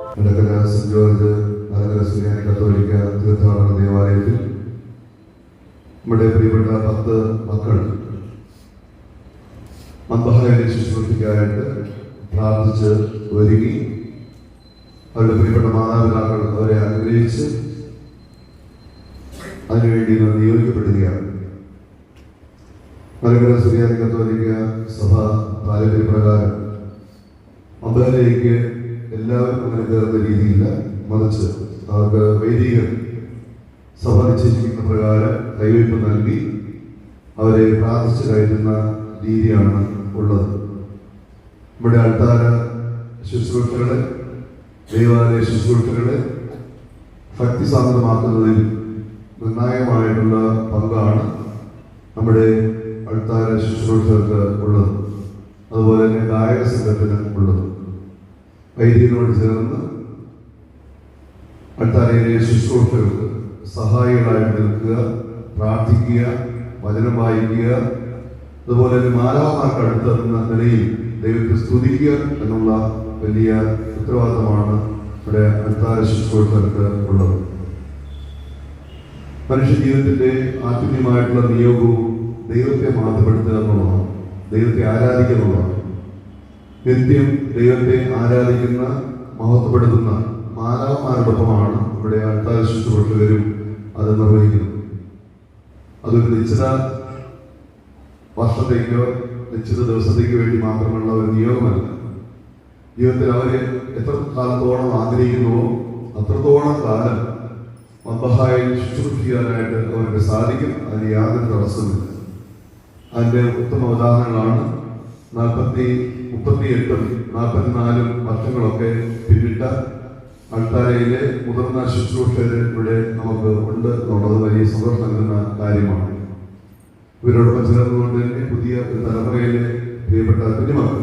Edakkara saint George Malankara സുനിയാനി കത്തോലിക്ക തീർത്ഥാടന ദേവാലയത്തിൽ നമ്മുടെ പ്രിയപ്പെട്ട പത്ത് മക്കൾ മന്ദഹായുടെ ശുശ്രൂഷയ്ക്കായിട്ട് പ്രാർത്ഥിച്ച് ഒരുങ്ങി. അവരുടെ പ്രിയപ്പെട്ട മാതാപിതാക്കൾ അവരെ അനുഗ്രഹിച്ച് അതിനുവേണ്ടി നിയോഗിക്കപ്പെടുകയാണ്. മലങ്കര സുനിയാനി കത്തോലിക്ക സഭ താല്പര്യപ്രകാരം മതത്തിലേക്ക് എല്ലാവരും അങ്ങനെ കയറുന്ന രീതിയില്ല. മറിച്ച് അവർക്ക് വൈദികർ സഭ നിശ്ചയിച്ചിരിക്കുന്ന പ്രകാരം കൈവയ്പ് നൽകി അവരെ പ്രാർത്ഥിച്ച് കയറ്റുന്ന രീതിയാണ് ഉള്ളത്. ഇവിടെ അൾത്താര ശുശ്രൂഷകളെ ദൈവാലയ ശുശ്രൂഷകളെ ഭക്തിസാന്ദ്രമാക്കുന്നതിൽ നിർണായകമായിട്ടുള്ള പങ്കാണ് നമ്മുടെ അൾത്താര ശുശ്രൂഷകർക്ക് ഉള്ളത്. അതുപോലെ തന്നെ ഗായക സംഘത്തിന് ഉള്ളത്. വൈദികനോട് ചേർന്ന് അൾത്താരയിലെ ശുശ്രൂഷകർക്ക് സഹായികളായി നിൽക്കുക പ്രാർത്ഥിക്കുക വചനം വായിക്കുക. അതുപോലെ തന്നെ മാലാമാർക്ക് അടുത്തെന്ന നിലയിൽ ദൈവത്തെ സ്തുതിക്കുക എന്നുള്ള വലിയ ഉത്തരവാദിത്തമാണ് ഇവിടെ അൾത്താര ശുശ്രൂഷകർക്ക് ഉള്ളത്. മനുഷ്യ ജീവിതത്തിന്റെ ആത്മീയമായിട്ടുള്ള നിയോഗവും ദൈവത്തെ മാറ്റപ്പെടുത്തുക എന്നുള്ളതാണ്. ദൈവത്തെ ആരാധിക്കുക എന്നുള്ളതാണ്. നിത്യം ദൈവത്തെ ആരാധിക്കുന്ന മഹത്വപ്പെടുത്തുന്ന മാതാവന്മാരോടൊപ്പമാണ് ഇവിടെ ആൾക്കാർ ശുശ്രൂഷകരും അത് നിർവഹിക്കുന്നത്. അതൊരു നിശ്ചിത വർഷത്തേക്കോ നിശ്ചിത ദിവസത്തേക്ക് വേണ്ടി മാത്രമുള്ള ഒരു നിയോഗമല്ല. ജീവിതത്തിൽ അവരെ എത്ര കാലത്തോളം ആഗ്രഹിക്കുന്നുവോ അത്രത്തോളം കാലം മന്ദഹായിൽ ശുശ്രൂഷിക്കാനായിട്ട് അവർക്ക് സാധിക്കും. അതിന് യാതൊരു തടസ്സമില്ല അതിന്റെ ഉത്തമ ഉദാഹരണങ്ങളാണ് നാൽപ്പത്തി മുപ്പത്തിയെട്ടും നാൽപ്പത്തിനാലും വർഷങ്ങളൊക്കെ പിന്നിട്ട അൾത്താരയിലെ മുതിർന്ന ശുശ്രൂഷകർ ഇവിടെ നമുക്ക് ഉണ്ട് എന്നുള്ളത് വലിയ സന്തോഷം നൽകുന്ന കാര്യമാണ്. ഇവരോടൊപ്പം ചേർന്നുകൊണ്ട് തന്നെ പുതിയ ഒരു തലമുറയിലെ പ്രിയപ്പെട്ട കുഞ്ഞുമക്കൾ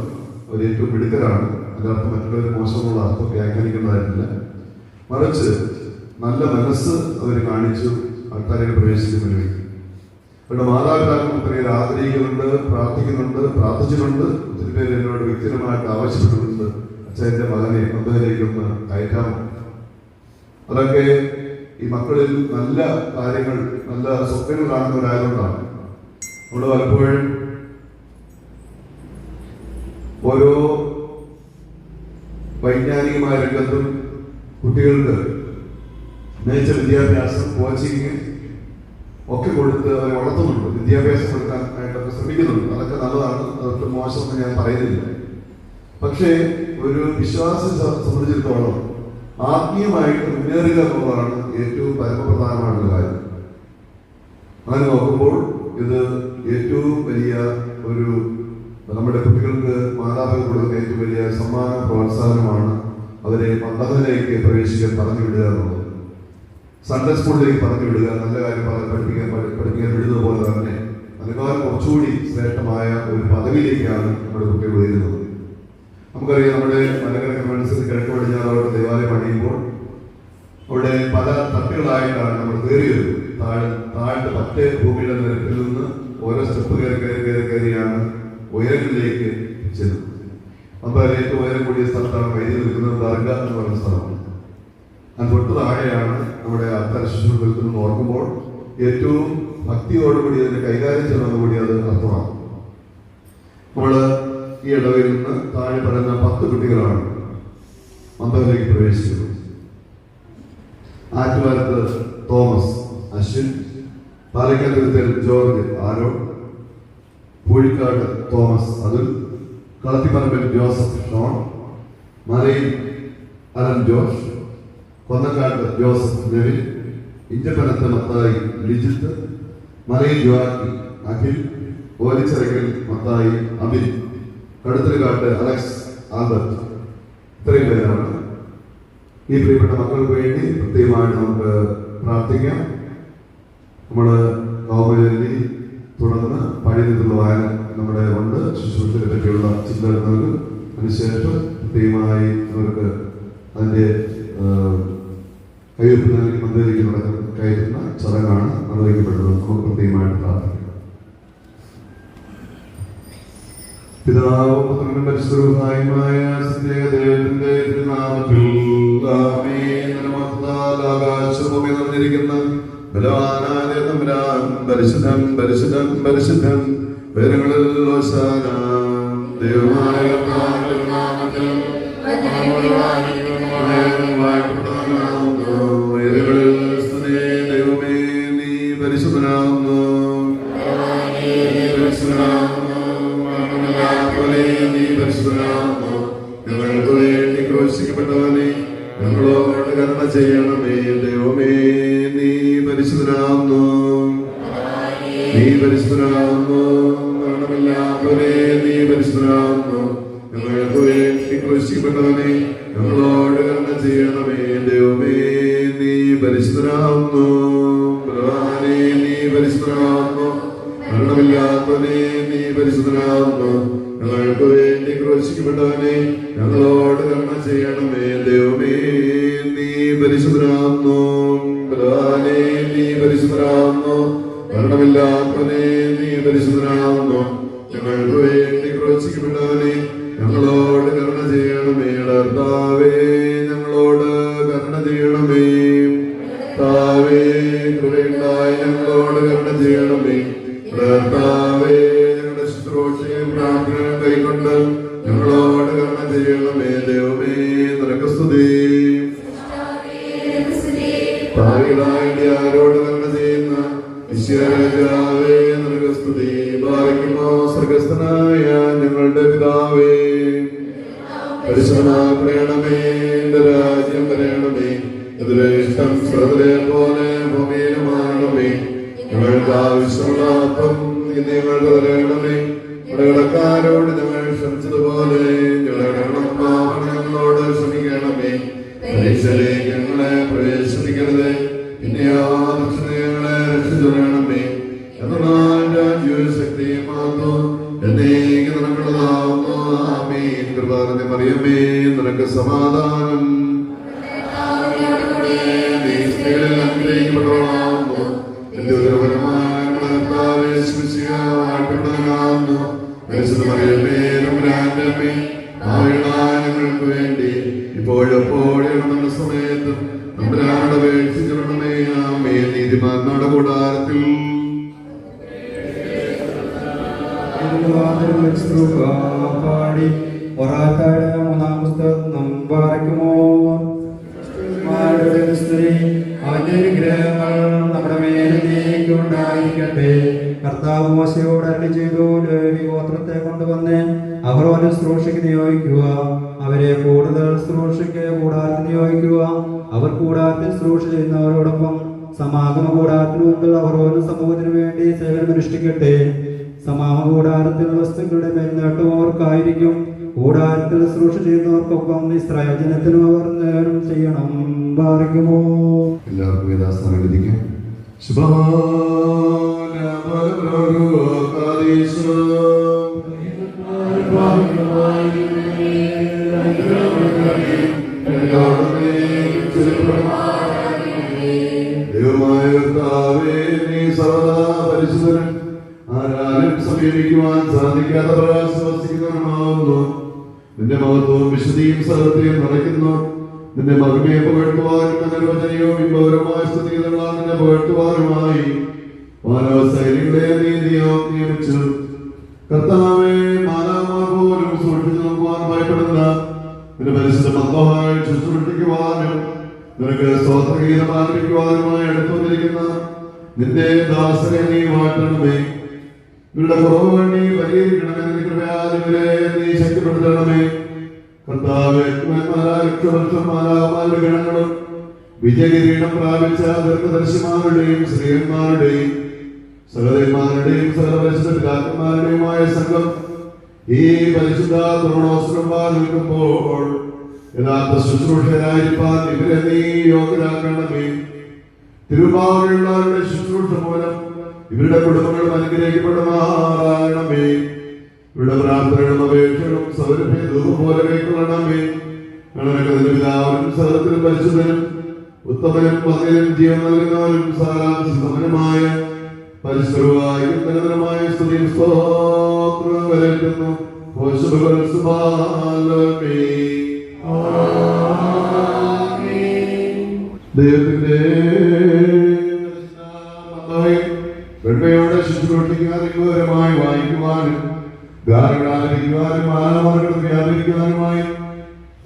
അവർ ഏറ്റവും മിടുക്കരാണ്. അതിനർത്ഥം മറ്റുള്ളവർ മോശമുള്ള അർത്ഥം വ്യാഖ്യാനിക്കേണ്ടതായിട്ടില്ല മറിച്ച് നല്ല മനസ്സ് അവർ കാണിച്ചു അൾത്താരയിൽ പ്രവേശിക്കുന്നതിന് വേണ്ടി അവരുടെ മാതാപിതാക്കൾ ഒത്തിരി ആഗ്രഹിക്കുന്നുണ്ട് പ്രാർത്ഥിക്കുന്നുണ്ട് പ്രാർത്ഥിച്ചിട്ടുണ്ട്. ഒത്തിരി പേര് എന്നോട് വ്യക്തിപരമായിട്ട് ആവശ്യപ്പെട്ടിട്ടുണ്ട്. അച്ഛന്റെ മകനെ മന്ദിരയിലേക്കൊന്ന് അയക്കാമോ അതൊക്കെ ഈ മക്കളിൽ നല്ല കാര്യങ്ങൾ നല്ല സ്വപ്നങ്ങൾ കാണുന്നവരായതുകൊണ്ടാണ്. നമ്മൾ പലപ്പോഴും ഓരോ വൈജ്ഞാനികമായ രംഗത്തും കുട്ടികൾക്ക് മികച്ച വിദ്യാഭ്യാസം കോച്ചിങ് ഒക്കെ കൊടുത്ത് അവരെ വളർത്തുന്നുണ്ട്. വിദ്യാഭ്യാസം കൊടുക്കാൻ ആയിട്ടൊക്കെ ശ്രമിക്കുന്നുണ്ട്. അതൊക്കെ നല്ലതാണ്. അതൊക്കെ മോശമെന്ന് ഞാൻ പറയുന്നില്ല. പക്ഷേ ഒരു വിശ്വാസം സംബന്ധിച്ചിടത്തോളം ആത്മീയമായിട്ട് മുന്നേറുക എന്നുള്ളതാണ് ഏറ്റവും പരമപ്രധാനമായിട്ടുള്ള കാര്യം. അങ്ങനെ നോക്കുമ്പോൾ ഇത് ഏറ്റവും വലിയ ഒരു നമ്മുടെ കുട്ടികൾക്ക് മാതാപിതാക്കൾ കൊടുക്കുന്ന ഏറ്റവും വലിയ സമ്മാന പ്രോത്സാഹനമാണ് അവരെ മണ്ഡലത്തിലേക്ക് പ്രവേശിക്കാൻ പറഞ്ഞു വിടുക എന്നുള്ളത്. സൺഡേ സ്കൂളിലേക്ക് പറഞ്ഞു വിടുക നല്ല കാര്യം പറഞ്ഞ് പഠിപ്പിക്കാൻ പഠിപ്പിക്കാൻ വിടുന്നത് പോലെ തന്നെ അതിനേക്കാൾ കുറച്ചുകൂടി ശ്രേഷ്ഠമായ ഒരു പദവിയിലേക്കാണ് നമ്മുടെ കുട്ടികൾ വരുന്നത്. നമുക്കറിയാം നമ്മുടെ മലകര കൺവെൻസിൽ കിഴക്ക് പടിഞ്ഞാറോട്ട് ദേവാലയം പണിയുമ്പോൾ അവിടെ പല തട്ടുകളായിട്ടാണ് നമ്മൾ കയറി വരുന്നത് താഴെ താഴ്ന്ന പറ്റേ ഭൂമിയുടെ നിരക്കിൽ നിന്ന് ഓരോ സ്റ്റെപ്പ് കയറി കയറി കയറി കയറിയാണ് ഉയരങ്ങളിലേക്ക് ചെല്ലുന്നത്. അപ്പോൾ ഏറ്റവും ഉയരം കൂടിയ സ്ഥലത്താണ് വൈദ്യുതി നിൽക്കുന്നത് ദർഗ എന്ന് പറയുന്ന സ്ഥലമാണ്. തൊട്ട് താഴെയാണ് നമ്മുടെ അത്തര നിൽക്കുന്നത് ഓർക്കുമ്പോൾ ഏറ്റവും ഭക്തിയോടുകൂടി അതിനെ കൈകാര്യം ചെയ്യുന്നതോടുകൂടി അത് അർത്ഥമാകും നമ്മൾ ഈ ഇടവയിൽ നിന്ന് താഴെ പറയുന്ന പത്ത് കുട്ടികളാണ് മന്ദകലേക്ക് പ്രവേശിച്ചത്. ആറ്റുകാലത്ത് തോമസ് അശ്വിൻ പാലക്കാട്ടുരുത്തിൽ ജോർജ് ആരോ Poozhikkad Thomas Athul Kalathiparambil Joseph Shaun Malayil Alan Josh Konnakkatt Joseph Navin Inchappanath Mathai Lijith Malayil ജോറാക്കി Akhil Olichirakkal Mathai Amin കടുത്തലുകാട്ട് Alex Albert. ഇത്രയും പേരാണ്. ഈ പ്രിയപ്പെട്ട മക്കൾക്ക് വേണ്ടി പ്രത്യേകമായിട്ട് നമുക്ക് പ്രാർത്ഥിക്കാം. നമ്മൾ നോവലി തുടർന്ന് പഴയതിലുള്ള വായന നമ്മുടെ ഉണ്ട് ശുശ്രൂഷയെ പറ്റിയുള്ള ചിന്തകൾ നൽകും. അതിനുശേഷം പ്രത്യേകമായി അവർക്ക് അതിന്റെ കയ്യൊപ്പ് നൽകി മന്ദിരത്തിലേക്ക് നടക്കുന്ന കയറ്റുന്ന ചടങ്ങാണ് നിർവഹിക്കപ്പെടുന്നത് നമുക്ക് പ്രത്യേകമായിട്ട് പ്രാർത്ഥിക്കാം. പിതാവും പുത്രനും ദൈവത്തിന്റെ തിരുനാമത്തിൽ. ആകാശഭൂമി നിറഞ്ഞിരിക്കുന്ന പരിശുദ്ധം പരിശുദ്ധം പരിശുദ്ധം. ഓശാന ദൈവമായ നാമത്തിൽ ചെയ്യണമേ. ദൈവമേ നീ പരിശുദ്ധനാകുന്നു. നീ പരിശുദ്ധനാകുന്നു. മരണമില്ലാത്തവരെ നീ പരിശുദ്ധനാകുന്നു. ഞങ്ങൾക്ക് വേണ്ടി ക്രൂശിക്കപ്പെട്ടവനെ ചെയ്യണമേ ദൈവമേ നിനക്ക് സ്തുതി. ഭാവികളായിട്ട് ആരോട് നമ്മൾ ചെയ്യുന്ന ഈശ്വരരാജാവേ കൂടാരത്തിന് അവർ ഓരോ സമൂഹത്തിനു വേണ്ടി സേവനമനുഷ്ഠിക്കട്ടെ സമാമ കൂടാരത്തിലെ വസ്തുക്കളുടെ മേൽനേട്ടം അവർക്കായിരിക്കും. കൂടാരത്തിൽ ശുശ്രൂഷ ചെയ്യുന്നവർക്കൊപ്പം ഇസ്രായേൽ ജനത്തിനും അവർ നേരം ചെയ്യണം. പാറിക്കുമോ എല്ലാവർക്കും യഥാസ്ഥാനം ലഭിക്കും സമീപിക്കുവാൻ സാധിക്കാത്ത പ്രകാശം വസിക്കുന്നവനുമാവുന്നു നിന്റെ മഹത്വവും വിശുദ്ധിയും സഹത്തെയും നടക്കുന്നു നിന്റെ മഹിമയെ പുകഴ്ത്തുവാനും അനിർവചനീയവും ഇമ്പകരമായ സ്തുതികളാൽ നിന്നെ പുകഴ്ത്തുവാനുമായി മാനവ സൈനികളെ നീ നിയോ- നിയമിച്ചു കർത്താവെ മാനവന്മാർ പോലും സൂക്ഷിച്ചു നോക്കുവാൻ ഭയപ്പെടുന്ന നിന്റെ പരിശുദ്ധ മന്ദമായി ശുശ്രൂഷിക്കുവാനും നിനക്ക് സ്തോത്രഗീതം ആരംഭിക്കുവാനുമായി എടുത്തുവന്നിരിക്കുന്ന നിന്റെ ദാസനെ നീ മാറ്റണമേ ഇവരുടെ കുറവ് വേണ്ടി പരിഹരിക്കണമെന്ന് നീ ശക്തിപ്പെടുത്തണമേ. കർത്താവ് ലക്ഷവർഷന്മാരാമാരുടെ ഗണങ്ങളും വിജയകിരീടം പ്രാപിച്ച ദീർഘദർശിമാരുടെയും സ്ത്രീയന്മാരുടെയും സഹോദരന്മാരുടെയും സഹപരിശുദ്ധ പിതാക്കന്മാരുടെയുമായ സംഘം ഈ പരിശുദ്ധ ദ്രോണോസ്കന്മാർ നിൽക്കുമ്പോൾ യഥാർത്ഥ ശുശ്രൂഷകരായിരിക്കാൻ ഇവരെ നീ യോഗ്യരാക്കണമേ. തിരുമാവളിയുള്ളവരുടെ ശുശ്രൂഷ മൂലം ഇവരുടെ കുടുംബങ്ങളും അനുഗ്രഹിക്കപ്പെടുമാറാകണമേ ഇവരുടെ പ്രാർത്ഥനകളും അപേക്ഷകളും സൗരഭ്യ ധൂപം പോലെ കൈക്കൊള്ളണമേ പിതാവിനും സഹത്തിനും പരിശുദ്ധനും ഉത്തമനും മകനും ജീവൻ നൽകുന്നവനും സാരാംശമായ പരിശ്രമമായ നിരന്തരമായ സ്തുതിയും സ്തോത്രം വരയ്ക്കുന്നു ദൈവത്തിന്റെ വെണ്മയോടെ ശുശ്രൂഷിക്കാതെ ഗൗരവമായി വായിക്കുവാനും ഗാനങ്ങളായിരിക്കുവാനും ആലമാർഗം വ്യാപരിക്കുവാനുമായി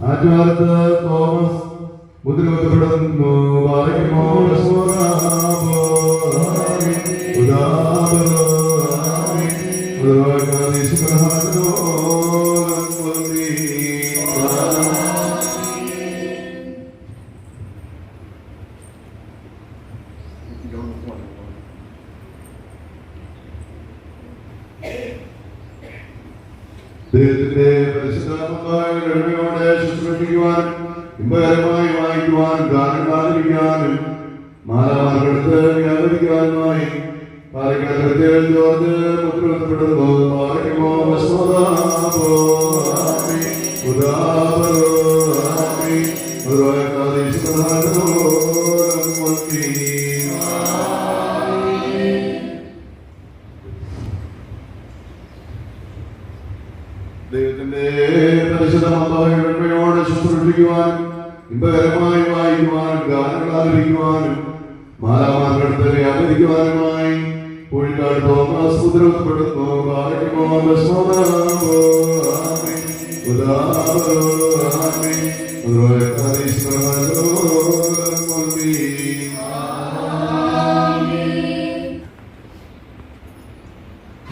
ആറ്റുകാലത്ത് തോമസ് മുദ്രവത്തപ്പെടുന്നു പാലയ്ക്കുമോ ദൈവത്തിന്റെ പരിശുദ്ധാത്മമായ വെണ്മയോടെ ശുശ്രൂഷിക്കുവാൻ ഇമ്പകരമായി വായിക്കുവാൻ ഗാനങ്ങൾ ആലപിക്കാനും മാലാമാർഗടുത്ത് വ്യാപരിക്കാനുമായി പാലക്കാട് ജോർജ് മുദ്രപ്പെടുന്നു മാലാമാർഗടുത്ത് വ്യാപരിക്കുവാനുമായി കോഴിക്കാട് തോമസ് ഉദാപരോ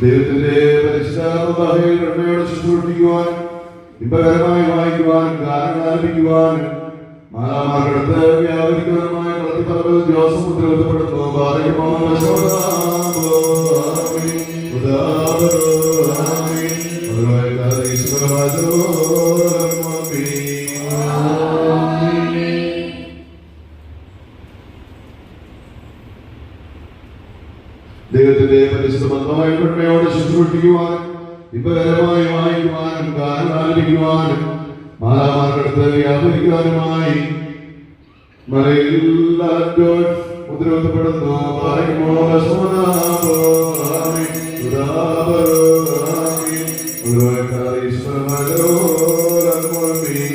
ദൈവത്തിന്റെ പരിശുദ്ധാത്മാവിൽ വെണ്മയോടെ ശുശ്രൂഷിക്കുവാൻ ഇമ്പകരമായി വായിക്കുവാൻ ഗാനങ്ങൾ ആലപിക്കുവാൻ മാലാമാർഗടുത്ത് വ്യാപരിക്കുവാനുമായി ബാലകുമോ ദൈവത്തിന്റെ പരിശുദ്ധമായ പെൺമയോട് ശുശ്രൂഷിക്കുവാൻ ഇപ്പകരമായി വായിക്കുവാനും ഗാനം ആലപിക്കുവാനും മാലാമാർക്കടുത്ത് വ്യാപരിക്കുവാനുമായി മലയിൽ മുദ്രവത്തപ്പെടുന്നു പറയുമോ വസ്മനാഭോ, ആമേൻ. ഉദാപരോ, ആമേൻ. ഉദാകാരീശ്വരമരോ, രഘുവമീ.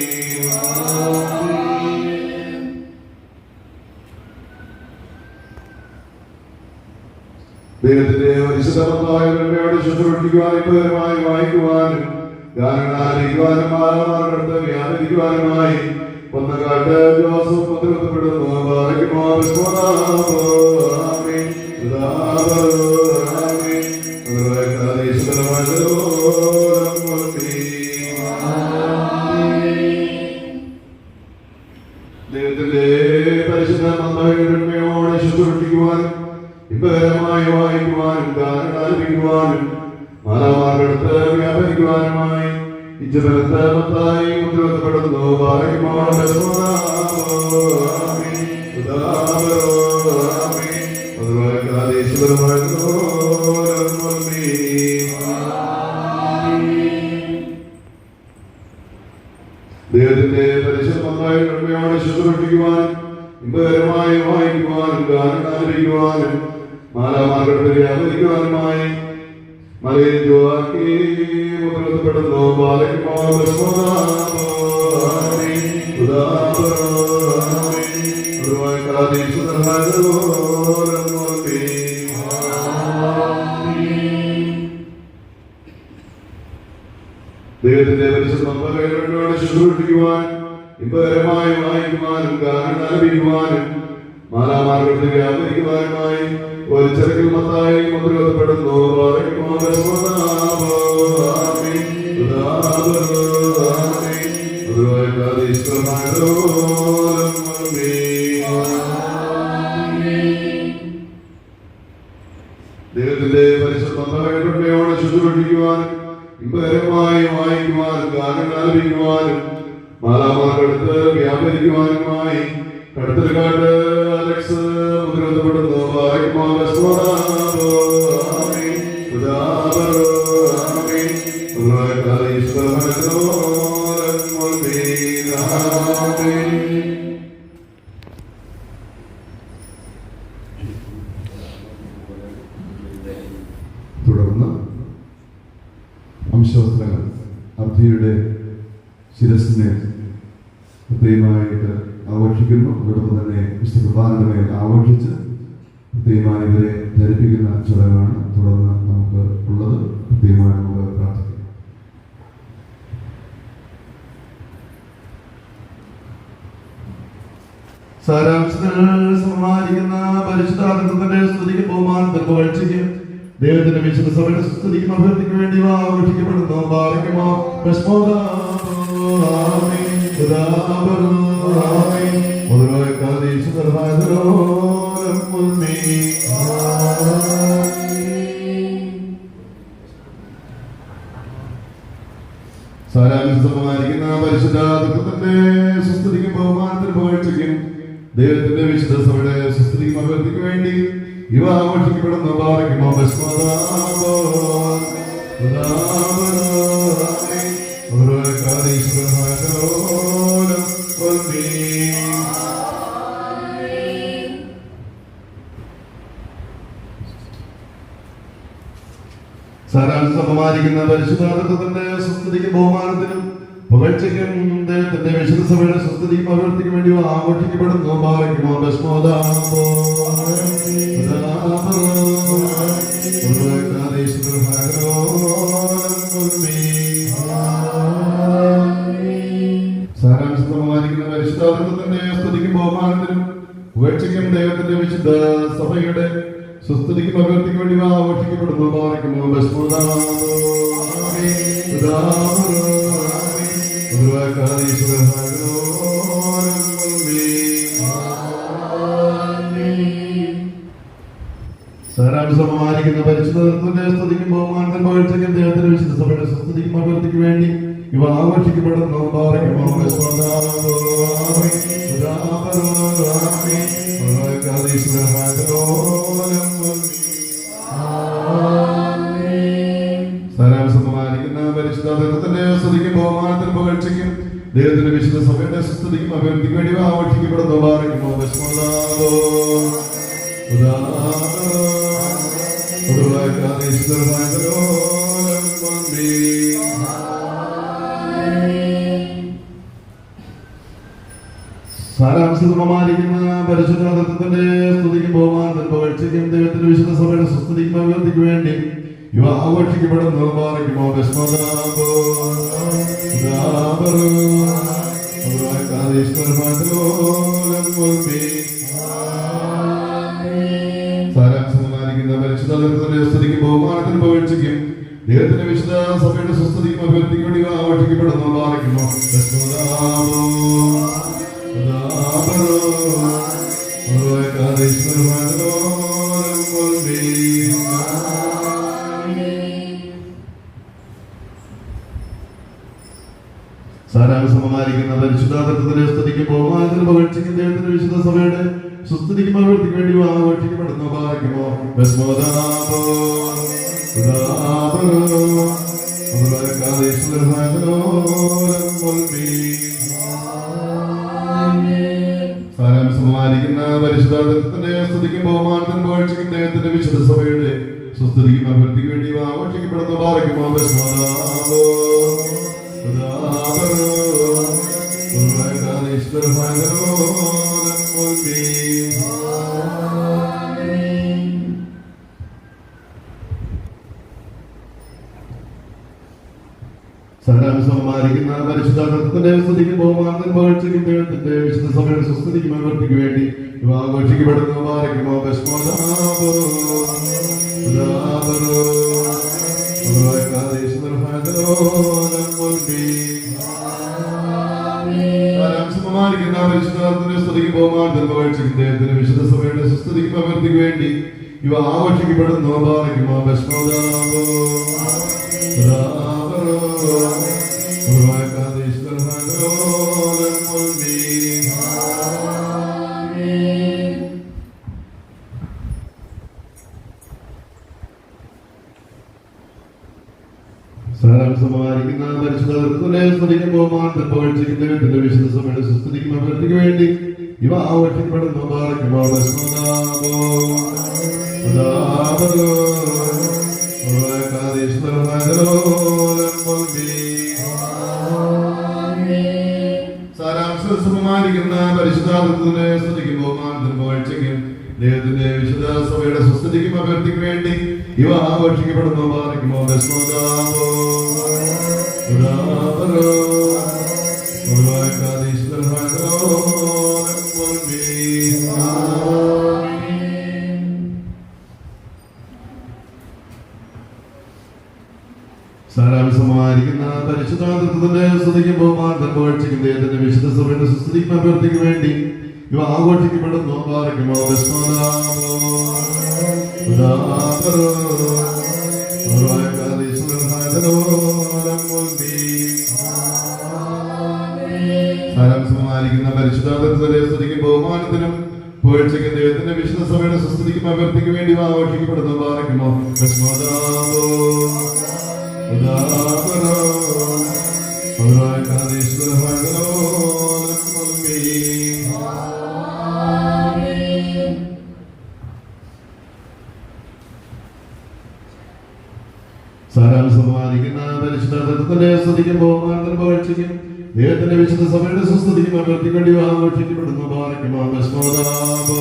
ദൈവത്തിന്റെ പരിശുദ്ധമായ വെണ്മയോട് ശുശ്രൂഷിക്കുവാനും പകരമായി വായിക്കുവാനും ഗാനങ്ങൾ ആലപിക്കുവാനും മാലാമാർക്കടുത്ത് വ്യാപരിക്കുവാനുമായി കൊന്നക്കാട്ട് ജോസഫ് രഘുവമീ. ദൈവത്തിന്റെ പരിശുദ്ധ മന്ദയോടെ ശുശ്രൂഷിക്കുവാനും ഇമ്പകരമായി വായിക്കുവാനും ഗാനങ്ങൾ ആലപിക്കുവാനും മാലാമാർഗടുത്ത് വ്യാപരിക്കുവാനുമായി ഇജ്ജബലത്ത് സഭയുടെ സ്തുതിക്കും അഭ്യർത്ഥിക്ക് വേണ്ടി ആഘോഷിക്കപ്പെടുന്നു ബാലകമോ മുതലായ സാരാംശമായിരിക്കുന്ന പരിശുദ്ധാത്മത്തിന്റെ സുസ്ഥിതിക്കും ബഹുമാനത്തിന് പുകഴ്ചയ്ക്കും ദൈവത്തിന്റെ വിശുദ്ധ സഭയുടെ സുസ്ഥിതിക്കും വേണ്ടി ഇവ ആഘോഷിക്കപ്പെടുന്ന പാറയ്ക്കുമോ സാരാംശമായിരിക്കുന്ന പരിശുദ്ധാർത്ഥത്തിന്റെ സുസ്ഥിതിക്കും ബഹുമാനത്തിനും പുകഴ്ചയ്ക്കും തന്റെ വിശുദ്ധ സഭയുടെ സുസ്ഥിതിക്കും അഭ്യർത്ഥിക്കും വേണ്ടി ആഘോഷിക്കപ്പെടുന്നു ഭാവിക്കുമോ ഭസ്മോദാമോ ഉപേക്ഷയ്ക്കും ദൈവത്തിന്റെ വിശുദ്ധ സഭയുടെ സുസ്ഥിതിക്കും അഭ്യർത്ഥിക്കും വേണ്ടി ആഘോഷിക്കപ്പെടുന്നു. ഭാവിക്കുമോ ഭസ്മോദാമോ സാരാംശമായിരിക്കുന്ന പരിശുദ്ധത്തിന്റെ സ്തുതിക്കും ബഹുമാനത്തിനും പകർച്ചയ്ക്കും ദൈവത്തിന്റെ വിശുദ്ധ സഭയുടെ സുസ്ഥിതിക്കും അഭ്യർത്ഥിക്ക് വേണ്ടി ഇവ ആഘോഷിക്കപ്പെടുന്നു പാറയ്ക്കുമോ സുസ്ഥിതിക്കും അഭ്യർത്ഥിക്ക് വേണ്ടി ആഘോഷിക്കപ്പെടുന്നു. സാരാംശമായിരിക്കുന്ന പരിശുദ്ധത്തിന്റെ സ്തുതിക്കും ബഹുമാനത്തിനും വേണ്ടി ഇവ ആഘോഷിക്കപ്പെടുന്നു. പാറയ്ക്കുമോ ഭസ്മദാതോ സാരാംശമായിരിക്കുന്ന പരിശുദ്ധത്തിന്റെ സ്തുതിക്കും വിശുദ്ധ സഭയുടെ സുസ്ഥിതിക്കും അഭ്യർത്ഥിക്കും വേണ്ടി അഭിവൃദ്ധിക്ക് വേണ്ടി ആഘോഷിക്കപ്പെടുന്നു സാരാംശമായിരിക്കുന്ന പരിശുദ്ധാർത്ഥത്തിന്റെ സ്തുതിക്കും ബഹുമാനത്തിന് പകർച്ചയ്ക്കും ദൈവത്തിന്റെ വിശുദ്ധ സഭയുടെ സ്വസ്ഥതയ്ക്കും അഭിവൃദ്ധിക്ക് വേണ്ടി ആഘോഷിക്കപ്പെടുന്നു ദൈവത്തിന്റെ വിശുദ്ധ സഭയുടെ സുസ്ഥിതിക്കും അഭിവൃദ്ധിക്ക് വേണ്ടി ഇവ ആഘോഷിക്കപ്പെടുന്നു പാലിക്കുമോ ഭസ്മോദാപോ സാരാംശമായ സമാരിക്കുന്ന പരിശുദ്ധാർത്ഥത്തിനെ സ്തുതിക്കും ബഹുമാനത്തിനും പുകഴ്ചയ്ക്കും ദൈവത്തിന്റെ വിശുദ്ധ സഭയുടെ സുസ്ഥിതിക്കും അഭ്യർത്ഥിക്ക് വേണ്ടി ഇവ ആഘോഷിക്കപ്പെടുന്നു ദൈവത്തിന്റെ വിശുദ്ധ സഭയുടെ സുസ്ഥിതിക്കും അഭ്യർത്ഥിക്ക് വേണ്ടി ഇവ സ്തുതിക്കും ബഹുമാനത്തിനും ദൈവത്തിന്റെ വിശുദ്ധ സഭയുടെ സുസ്ഥിതിക്കും അഭ്യർത്ഥിക്ക് വേണ്ടി ആഘോഷിക്കപ്പെടുന്നു. സാരാംശമായിരിക്കുന്ന പരിശുദ്ധത്തിന്റെ സ്തുതിക്കും ബഹുമാനത്തിന് പുകഴ്ചയ്ക്കും ദൈവത്തിന്റെ വിശുദ്ധ സഭയുടെ സുസ്ഥിതിക്കും അഭ്യർത്ഥിക്ക് വേണ്ടി ആഘോഷിക്കപ്പെടുന്നു. നമ്മൾ ബസ്മോദാമോ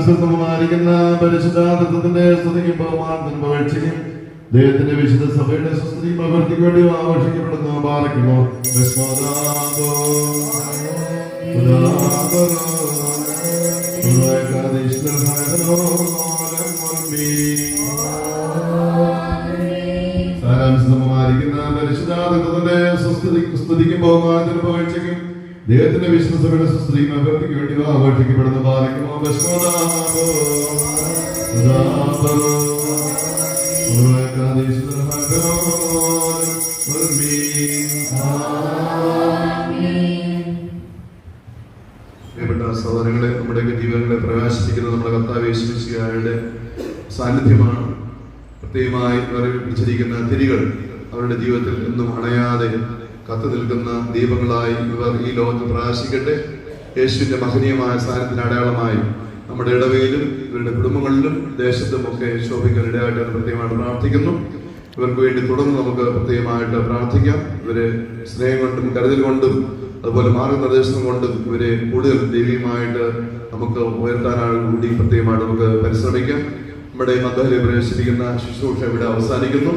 സാരാംശമായിരിക്കുന്ന പരിശുദ്ധാർത്ഥത്തിന്റെ സ്തുതിക്കും ബഹുമാനത്തിനും പകർച്ചയ്ക്കും ദൈവത്തിന്റെ വിശുദ്ധ സഭയുടെ സുസ്ഥിതിയും അഭ്യർത്ഥിക്ക് വേണ്ടി ആഘോഷിക്കപ്പെടുന്നു ഉദാപരോ സാരാംശമായിരിക്കുന്ന പരിശുദ്ധാർത്ഥത്തിന്റെ സ്തുതിക്കും പകർച്ചയ്ക്കും ദൈവത്തിന്റെ വിശ്വസഭയുടെ സ്ത്രീ അഭ്യർത്ഥിക്ക് വേണ്ടി ആഘോഷിക്കപ്പെടുന്ന ബാലക്കുമോ സഹോദരങ്ങളെ നമ്മുടെയൊക്കെ ജീവനങ്ങളെ പ്രകാശിപ്പിക്കുന്ന നമ്മുടെ കർത്താവ് യേശുമിശിഹായുടെ സാന്നിധ്യമാണ്? പ്രത്യേകമായി ഇവർ പിടിച്ചിരിക്കുന്ന തിരികൾ അവരുടെ ജീവിതത്തിൽ എന്നും അണയാതെ കത്തു നിൽക്കുന്ന ദീപങ്ങളായി ഇവർ ഈ ലോകത്ത് പ്രകാശിക്കട്ടെ. യേശുവിന്റെ മഹനീയമായ സ്ഥാനത്തിന് അടയാളമായി നമ്മുടെ ഇടവയിലും ഇവരുടെ കുടുംബങ്ങളിലും ദേശത്തും ഒക്കെ ശോഭിക്കാൻ ഇടയായിട്ട് പ്രത്യേകമായിട്ട് പ്രാർത്ഥിക്കുന്നു. ഇവർക്ക് വേണ്ടി തുടർന്ന് നമുക്ക് പ്രത്യേകമായിട്ട് പ്രാർത്ഥിക്കാം. ഇവരെ സ്നേഹം കൊണ്ടും കരുതൽ കൊണ്ടും അതുപോലെ മാർഗനിർദ്ദേശം കൊണ്ടും ഇവരെ കൂടുതൽ ദൈവികമായിട്ട് നമുക്ക് ഉയർത്താനാണ് കൂടി പ്രത്യേകമായിട്ട് നമുക്ക് പരിശ്രമിക്കാം. നമ്മുടെ മദ്ദഹലെ പ്രവേശിപ്പിക്കുന്ന ശുശ്രൂഷ ഇവിടെ അവസാനിക്കുന്നു.